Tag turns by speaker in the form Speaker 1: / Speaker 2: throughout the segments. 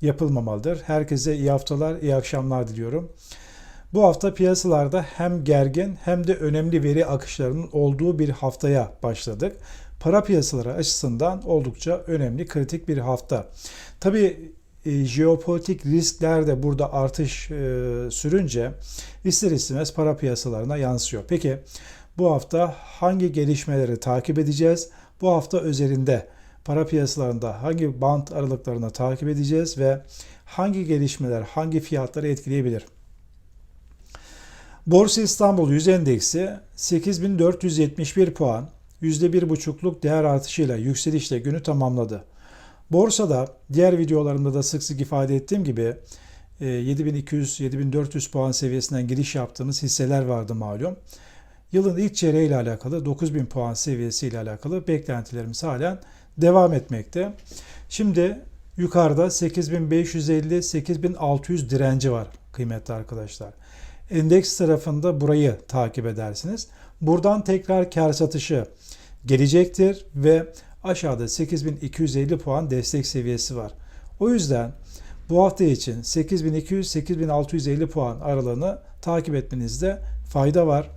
Speaker 1: yapılmamalıdır. Herkese iyi haftalar, iyi akşamlar diliyorum. Bu hafta piyasalarda hem gergin hem de önemli veri akışlarının olduğu bir haftaya başladık. Para piyasaları açısından oldukça önemli, kritik bir hafta. Tabii e, jeopolitik riskler de burada artış e, sürünce ister istemez para piyasalarına yansıyor. Peki bu hafta hangi gelişmeleri takip edeceğiz? Bu hafta özelinde para piyasalarında hangi bant aralıklarını takip edeceğiz ve hangi gelişmeler hangi fiyatları etkileyebilir? Borsa İstanbul 100 endeksi 8471 puan, %1,5'luk değer artışıyla yükselişle günü tamamladı. Borsada diğer videolarımda da sık sık ifade ettiğim gibi 7200-7400 puan seviyesinden giriş yaptığımız hisseler vardı malum. Yılın ilk çeyreği ile alakalı 9000 puan seviyesi ile alakalı beklentilerimiz halen devam etmekte. Şimdi yukarıda 8550-8600 direnci var kıymetli arkadaşlar. Endeks tarafında burayı takip edersiniz. Buradan tekrar kar satışı gelecektir ve aşağıda 8250 puan destek seviyesi var. O yüzden bu hafta için 8200-8650 puan aralığını takip etmenizde fayda var.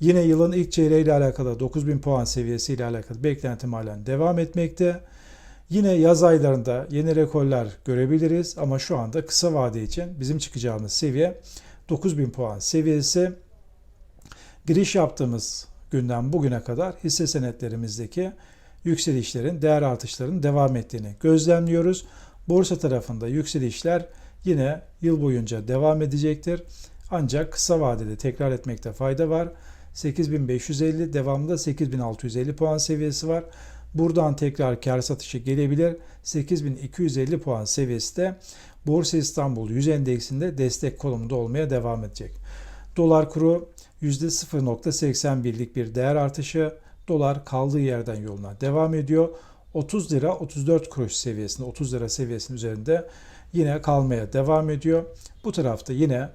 Speaker 1: Yine yılın ilk çeyreği ile alakalı 9000 puan seviyesi ile alakalı beklentim halen devam etmekte. Yine yaz aylarında yeni rekorlar görebiliriz ama şu anda kısa vade için bizim çıkacağımız seviye 9000 puan seviyesi. Giriş yaptığımız günden bugüne kadar hisse senetlerimizdeki yükselişlerin, değer artışlarının devam ettiğini gözlemliyoruz. Borsa tarafında yükselişler yine yıl boyunca devam edecektir. Ancak kısa vadede tekrar etmekte fayda var. 8550 devamında 8650 puan seviyesi var. Buradan tekrar kar satışı gelebilir. 8250 puan seviyesi de Borsa İstanbul 100 endeksinde destek konumunda olmaya devam edecek. Dolar kuru %0.81'lik bir değer artışı. Dolar kaldığı yerden yoluna devam ediyor. 30 lira 34 kuruş seviyesinde 30 lira seviyesinin üzerinde yine kalmaya devam ediyor. Bu tarafta yine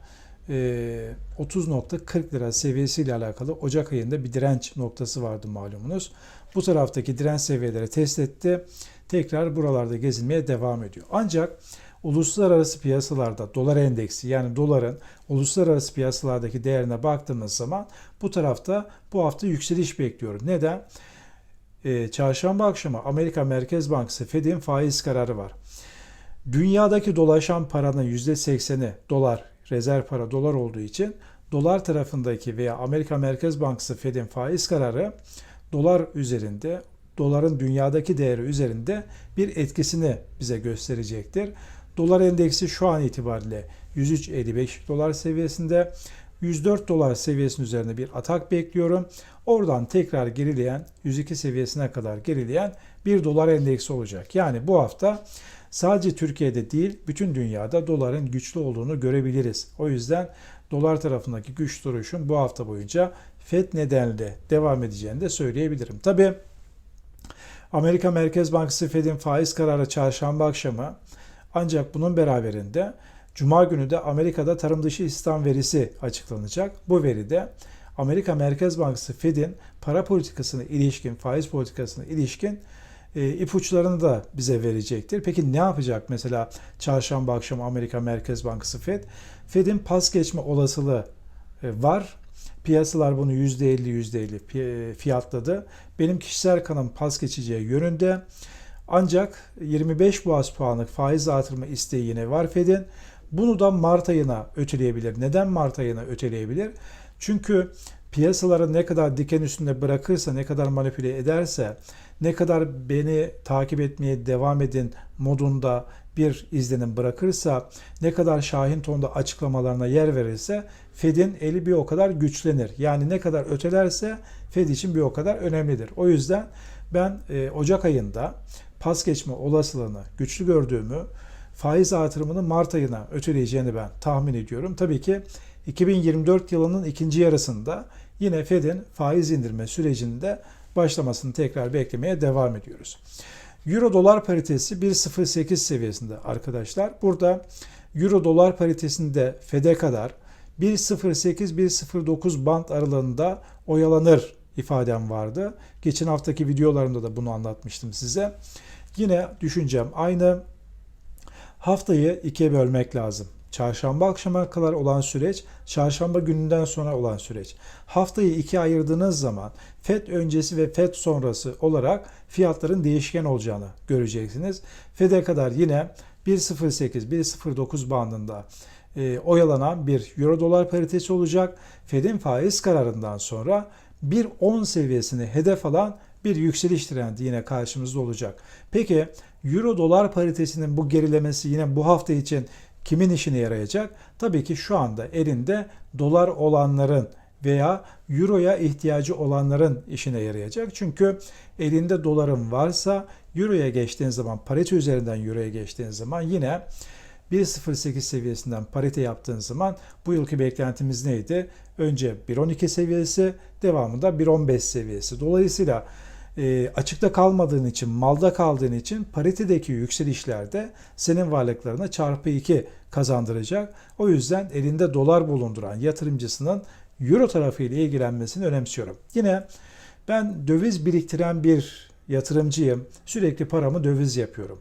Speaker 1: 30.40 lira seviyesiyle alakalı Ocak ayında bir direnç noktası vardı malumunuz. Bu taraftaki direnç seviyeleri test etti. Tekrar buralarda gezinmeye devam ediyor. Ancak uluslararası piyasalarda dolar endeksi yani doların uluslararası piyasalardaki değerine baktığımız zaman bu tarafta bu hafta yükseliş bekliyorum. Neden? Ee, çarşamba akşamı Amerika Merkez Bankası Fed'in faiz kararı var. Dünyadaki dolaşan paranın %80'i dolar, rezerv para dolar olduğu için dolar tarafındaki veya Amerika Merkez Bankası Fed'in faiz kararı dolar üzerinde, doların dünyadaki değeri üzerinde bir etkisini bize gösterecektir. Dolar endeksi şu an itibariyle 103.55 dolar seviyesinde. 104 dolar seviyesinin üzerinde bir atak bekliyorum. Oradan tekrar gerileyen 102 seviyesine kadar gerileyen bir dolar endeksi olacak. Yani bu hafta sadece Türkiye'de değil bütün dünyada doların güçlü olduğunu görebiliriz. O yüzden dolar tarafındaki güç duruşun bu hafta boyunca FED nedeniyle devam edeceğini de söyleyebilirim. Tabi Amerika Merkez Bankası Fed'in faiz kararı çarşamba akşamı ancak bunun beraberinde Cuma günü de Amerika'da tarım dışı istihdam verisi açıklanacak. Bu veride Amerika Merkez Bankası Fed'in para politikasına ilişkin, faiz politikasına ilişkin ipuçlarını da bize verecektir. Peki ne yapacak mesela çarşamba akşamı Amerika Merkez Bankası Fed? Fed'in pas geçme olasılığı e, var. Piyasalar bunu %50 %50 fiyatladı. Benim kişisel kanım pas geçeceği yönünde. Ancak 25 baz puanlık faiz artırma isteği yine var Fed'in. Bunu da Mart ayına öteleyebilir. Neden Mart ayına öteleyebilir? Çünkü piyasaları ne kadar diken üstünde bırakırsa, ne kadar manipüle ederse, ne kadar beni takip etmeye devam edin modunda bir izlenim bırakırsa, ne kadar Şahin tonda açıklamalarına yer verirse Fed'in eli bir o kadar güçlenir. Yani ne kadar ötelerse Fed için bir o kadar önemlidir. O yüzden ben e, Ocak ayında pas geçme olasılığını güçlü gördüğümü faiz artırımını Mart ayına öteleyeceğini ben tahmin ediyorum. Tabii ki 2024 yılının ikinci yarısında yine Fed'in faiz indirme sürecinde başlamasını tekrar beklemeye devam ediyoruz. Euro dolar paritesi 1.08 seviyesinde arkadaşlar. Burada Euro dolar paritesinde Fed'e kadar 1.08-1.09 band aralığında oyalanır ifadem vardı. Geçen haftaki videolarımda da bunu anlatmıştım size. Yine düşüncem aynı. Haftayı ikiye bölmek lazım. Çarşamba akşama kadar olan süreç, çarşamba gününden sonra olan süreç. Haftayı ikiye ayırdığınız zaman FED öncesi ve FED sonrası olarak fiyatların değişken olacağını göreceksiniz. FED'e kadar yine 1.08-1.09 bandında e, oyalanan bir euro dolar paritesi olacak. Fed'in faiz kararından sonra 1.10 seviyesini hedef alan bir yükseliş trendi yine karşımızda olacak. Peki euro dolar paritesinin bu gerilemesi yine bu hafta için kimin işine yarayacak? Tabii ki şu anda elinde dolar olanların veya euroya ihtiyacı olanların işine yarayacak. Çünkü elinde doların varsa euroya geçtiğin zaman parite üzerinden euroya geçtiğin zaman yine 1.08 seviyesinden parite yaptığın zaman bu yılki beklentimiz neydi? Önce 1.12 seviyesi, devamında 1.15 seviyesi. Dolayısıyla e, açıkta kalmadığın için, malda kaldığın için paritedeki yükselişlerde senin varlıklarına çarpı 2 kazandıracak. O yüzden elinde dolar bulunduran yatırımcısının euro tarafı ile ilgilenmesini önemsiyorum. Yine ben döviz biriktiren bir yatırımcıyım. Sürekli paramı döviz yapıyorum.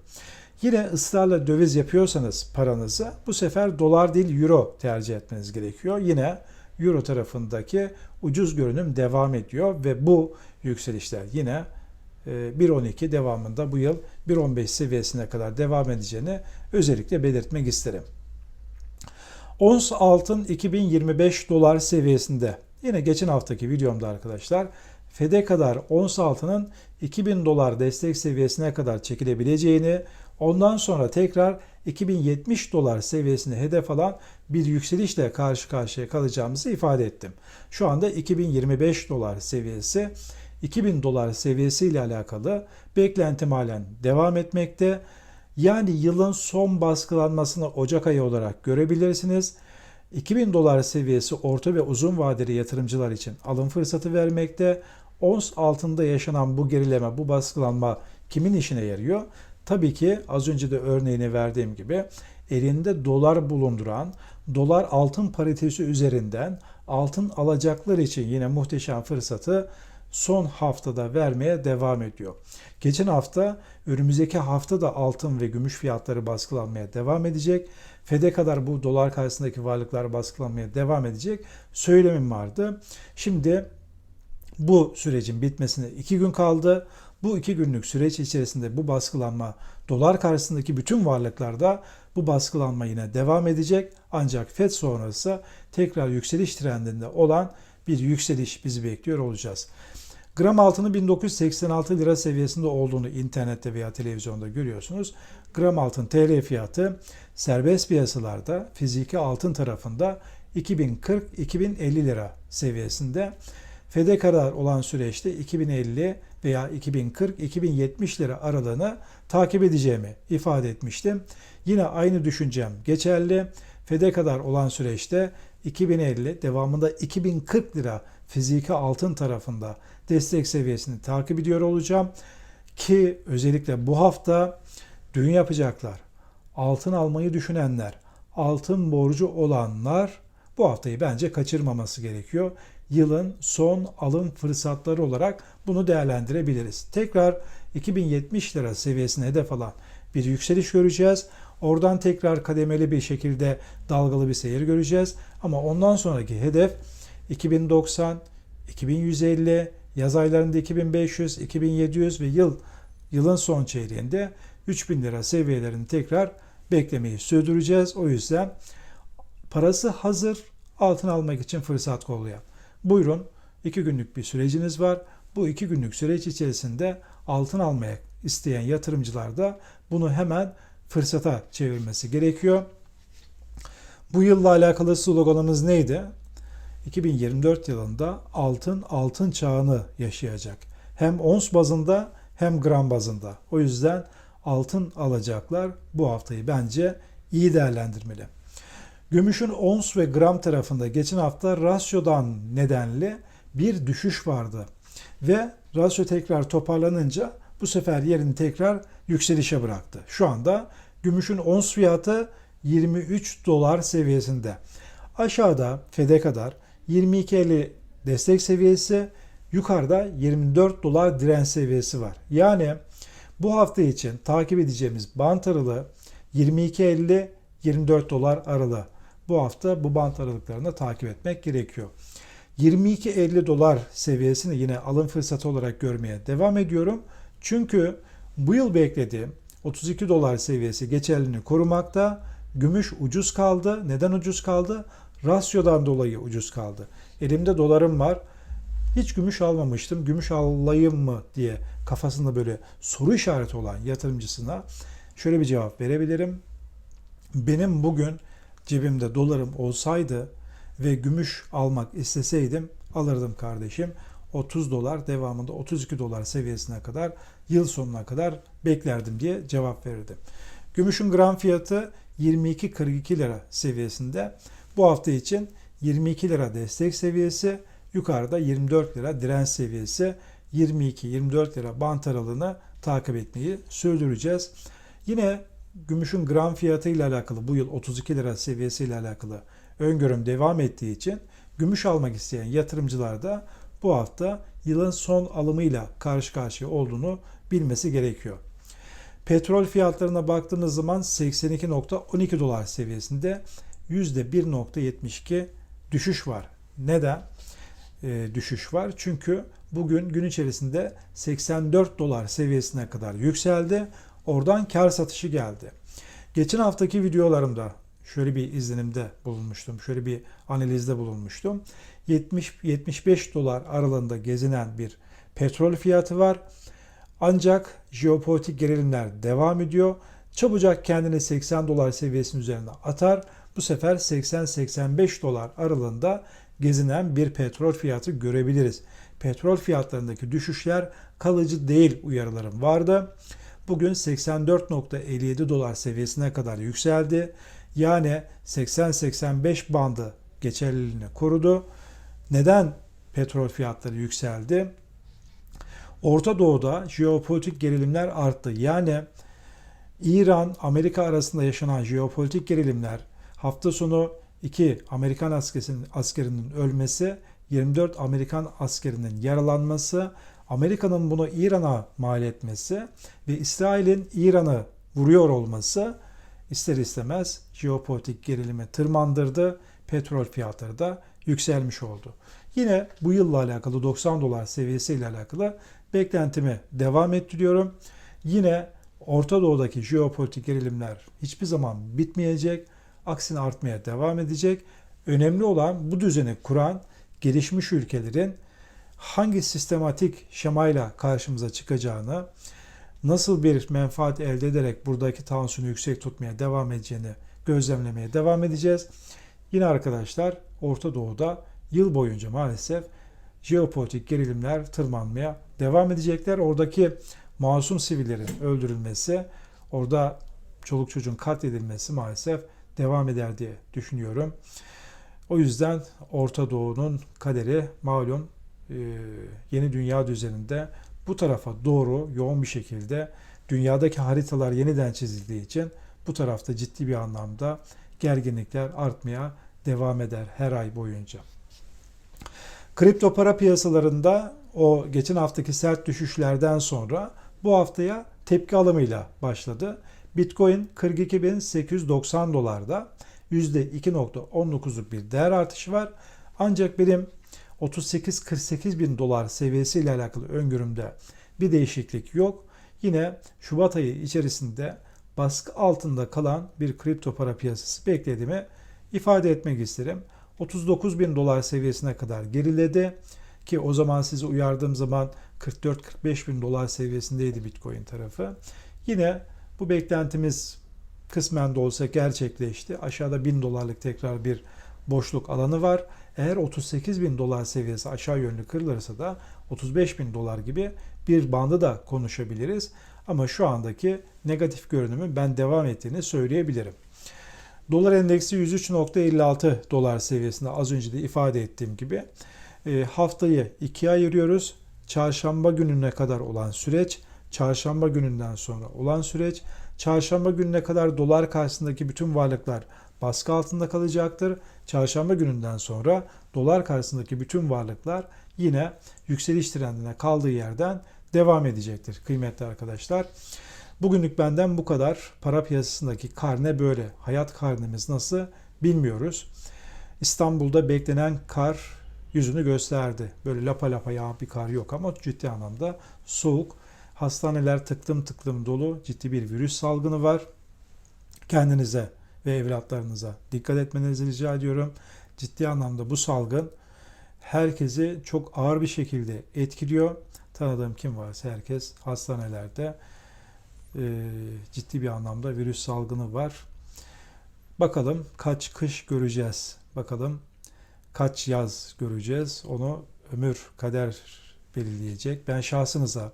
Speaker 1: Yine ısrarla döviz yapıyorsanız paranızı bu sefer dolar değil euro tercih etmeniz gerekiyor. Yine euro tarafındaki ucuz görünüm devam ediyor ve bu yükselişler yine 1.12 e, devamında bu yıl 1.15 seviyesine kadar devam edeceğini özellikle belirtmek isterim. Ons altın 2025 dolar seviyesinde. Yine geçen haftaki videomda arkadaşlar FED'e kadar ons altının 2000 dolar destek seviyesine kadar çekilebileceğini, ondan sonra tekrar 2070 dolar seviyesini hedef alan bir yükselişle karşı karşıya kalacağımızı ifade ettim. Şu anda 2025 dolar seviyesi 2000 dolar seviyesi ile alakalı beklentim halen devam etmekte. Yani yılın son baskılanmasını Ocak ayı olarak görebilirsiniz. 2000 dolar seviyesi orta ve uzun vadeli yatırımcılar için alım fırsatı vermekte. Ons altında yaşanan bu gerileme, bu baskılanma kimin işine yarıyor? Tabii ki az önce de örneğini verdiğim gibi elinde dolar bulunduran, dolar altın paritesi üzerinden altın alacaklar için yine muhteşem fırsatı son haftada vermeye devam ediyor. Geçen hafta önümüzdeki hafta da altın ve gümüş fiyatları baskılanmaya devam edecek. Fed'e kadar bu dolar karşısındaki varlıklar baskılanmaya devam edecek söylemim vardı. Şimdi bu sürecin bitmesine iki gün kaldı. Bu iki günlük süreç içerisinde bu baskılanma dolar karşısındaki bütün varlıklarda bu baskılanma yine devam edecek. Ancak FED sonrası tekrar yükseliş trendinde olan bir yükseliş bizi bekliyor olacağız. Gram altını 1986 lira seviyesinde olduğunu internette veya televizyonda görüyorsunuz. Gram altın TL fiyatı serbest piyasalarda fiziki altın tarafında 2040-2050 lira seviyesinde. FED'e kadar olan süreçte 2050 veya 2040-2070 lira aralığını takip edeceğimi ifade etmiştim. Yine aynı düşüncem geçerli. FED'e kadar olan süreçte 2050 devamında 2040 lira fiziki altın tarafında destek seviyesini takip ediyor olacağım. Ki özellikle bu hafta düğün yapacaklar. Altın almayı düşünenler, altın borcu olanlar bu haftayı bence kaçırmaması gerekiyor. Yılın son alım fırsatları olarak bunu değerlendirebiliriz. Tekrar 2070 lira seviyesine hedef alan bir yükseliş göreceğiz. Oradan tekrar kademeli bir şekilde dalgalı bir seyir göreceğiz. Ama ondan sonraki hedef 2090, 2150, yaz aylarında 2500, 2700 ve yıl yılın son çeyreğinde 3000 lira seviyelerini tekrar beklemeyi sürdüreceğiz. O yüzden parası hazır altın almak için fırsat kollayan. Buyurun iki günlük bir süreciniz var. Bu iki günlük süreç içerisinde altın almaya isteyen yatırımcılar da bunu hemen fırsata çevirmesi gerekiyor. Bu yılla alakalı sloganımız neydi? 2024 yılında altın altın çağını yaşayacak. Hem ons bazında hem gram bazında. O yüzden altın alacaklar bu haftayı bence iyi değerlendirmeli. Gümüşün ons ve gram tarafında geçen hafta rasyodan nedenli bir düşüş vardı. Ve rasyo tekrar toparlanınca bu sefer yerini tekrar yükselişe bıraktı. Şu anda gümüşün ons fiyatı 23 dolar seviyesinde. Aşağıda FED'e kadar 22.50 destek seviyesi, yukarıda 24 dolar direnç seviyesi var. Yani bu hafta için takip edeceğimiz bant aralığı 22.50-24 dolar aralığı. Bu hafta bu bant aralıklarını takip etmek gerekiyor. 22.50 dolar seviyesini yine alım fırsatı olarak görmeye devam ediyorum. Çünkü bu yıl beklediğim 32 dolar seviyesi geçerliliğini korumakta. Gümüş ucuz kaldı. Neden ucuz kaldı? Rasyodan dolayı ucuz kaldı. Elimde dolarım var. Hiç gümüş almamıştım. Gümüş alayım mı diye kafasında böyle soru işareti olan yatırımcısına şöyle bir cevap verebilirim. Benim bugün cebimde dolarım olsaydı ve gümüş almak isteseydim alırdım kardeşim. 30 dolar devamında 32 dolar seviyesine kadar yıl sonuna kadar beklerdim diye cevap verirdim. Gümüşün gram fiyatı 22.42 lira seviyesinde. Bu hafta için 22 lira destek seviyesi, yukarıda 24 lira direnç seviyesi, 22-24 lira bant aralığını takip etmeyi sürdüreceğiz. Yine gümüşün gram fiyatı ile alakalı bu yıl 32 lira seviyesi ile alakalı öngörüm devam ettiği için gümüş almak isteyen yatırımcılar da bu hafta yılın son alımıyla karşı karşıya olduğunu bilmesi gerekiyor. Petrol fiyatlarına baktığımız zaman 82.12 dolar seviyesinde %1.72 düşüş var. Neden e, düşüş var? Çünkü bugün gün içerisinde 84 dolar seviyesine kadar yükseldi. Oradan kar satışı geldi. Geçen haftaki videolarımda şöyle bir izlenimde bulunmuştum. Şöyle bir analizde bulunmuştum. 70-75 dolar aralığında gezinen bir petrol fiyatı var. Ancak jeopolitik gerilimler devam ediyor. Çabucak kendini 80 dolar seviyesinin üzerine atar. Bu sefer 80-85 dolar aralığında gezinen bir petrol fiyatı görebiliriz. Petrol fiyatlarındaki düşüşler kalıcı değil uyarılarım vardı. Bugün 84.57 dolar seviyesine kadar yükseldi. Yani 80-85 bandı geçerliliğini korudu. Neden petrol fiyatları yükseldi? Orta Doğu'da jeopolitik gerilimler arttı. Yani İran, Amerika arasında yaşanan jeopolitik gerilimler, hafta sonu iki Amerikan askerinin, askerinin ölmesi, 24 Amerikan askerinin yaralanması, Amerika'nın bunu İran'a mal etmesi ve İsrail'in İran'ı vuruyor olması ister istemez jeopolitik gerilimi tırmandırdı. Petrol fiyatları da yükselmiş oldu. Yine bu yılla alakalı 90 dolar seviyesiyle alakalı beklentimi devam ettiriyorum. Yine Orta Doğu'daki jeopolitik gerilimler hiçbir zaman bitmeyecek. Aksine artmaya devam edecek. Önemli olan bu düzeni kuran gelişmiş ülkelerin hangi sistematik şemayla karşımıza çıkacağını, nasıl bir menfaat elde ederek buradaki tansiyonu yüksek tutmaya devam edeceğini gözlemlemeye devam edeceğiz. Yine arkadaşlar Orta Doğu'da yıl boyunca maalesef jeopolitik gerilimler tırmanmaya devam edecekler. Oradaki masum sivillerin öldürülmesi, orada çoluk çocuğun katledilmesi maalesef devam eder diye düşünüyorum. O yüzden Orta Doğu'nun kaderi malum yeni dünya düzeninde bu tarafa doğru yoğun bir şekilde dünyadaki haritalar yeniden çizildiği için bu tarafta ciddi bir anlamda gerginlikler artmaya devam eder her ay boyunca. Kripto para piyasalarında o geçen haftaki sert düşüşlerden sonra bu haftaya tepki alımıyla başladı. Bitcoin 42.890 dolarda %2.19'luk bir değer artışı var. Ancak benim 38-48 bin dolar seviyesiyle alakalı öngörümde bir değişiklik yok. Yine Şubat ayı içerisinde baskı altında kalan bir kripto para piyasası beklediğimi ifade etmek isterim. 39 bin dolar seviyesine kadar geriledi ki o zaman sizi uyardığım zaman 44-45 bin dolar seviyesindeydi Bitcoin tarafı. Yine bu beklentimiz kısmen de olsa gerçekleşti. Aşağıda 1000 dolarlık tekrar bir boşluk alanı var. Eğer 38 bin dolar seviyesi aşağı yönlü kırılırsa da 35 bin dolar gibi bir bandı da konuşabiliriz. Ama şu andaki negatif görünümün ben devam ettiğini söyleyebilirim. Dolar endeksi 103.56 dolar seviyesinde az önce de ifade ettiğim gibi e, haftayı ikiye ayırıyoruz. Çarşamba gününe kadar olan süreç, çarşamba gününden sonra olan süreç, çarşamba gününe kadar dolar karşısındaki bütün varlıklar baskı altında kalacaktır. Çarşamba gününden sonra dolar karşısındaki bütün varlıklar yine yükseliş trendine kaldığı yerden devam edecektir kıymetli arkadaşlar. Bugünlük benden bu kadar. Para piyasasındaki karne böyle. Hayat karnemiz nasıl bilmiyoruz. İstanbul'da beklenen kar yüzünü gösterdi. Böyle lapa lapa yağan bir kar yok ama ciddi anlamda soğuk. Hastaneler tıklım tıklım dolu. Ciddi bir virüs salgını var. Kendinize ve evlatlarınıza dikkat etmenizi rica ediyorum. Ciddi anlamda bu salgın herkesi çok ağır bir şekilde etkiliyor. Tanıdığım kim varsa herkes hastanelerde e, ciddi bir anlamda virüs salgını var. Bakalım kaç kış göreceğiz. Bakalım kaç yaz göreceğiz. Onu ömür, kader belirleyecek. Ben şahsınıza,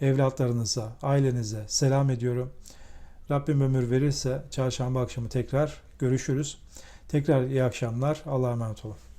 Speaker 1: evlatlarınıza, ailenize selam ediyorum. Rabbim ömür verirse çarşamba akşamı tekrar görüşürüz. Tekrar iyi akşamlar. Allah'a emanet olun.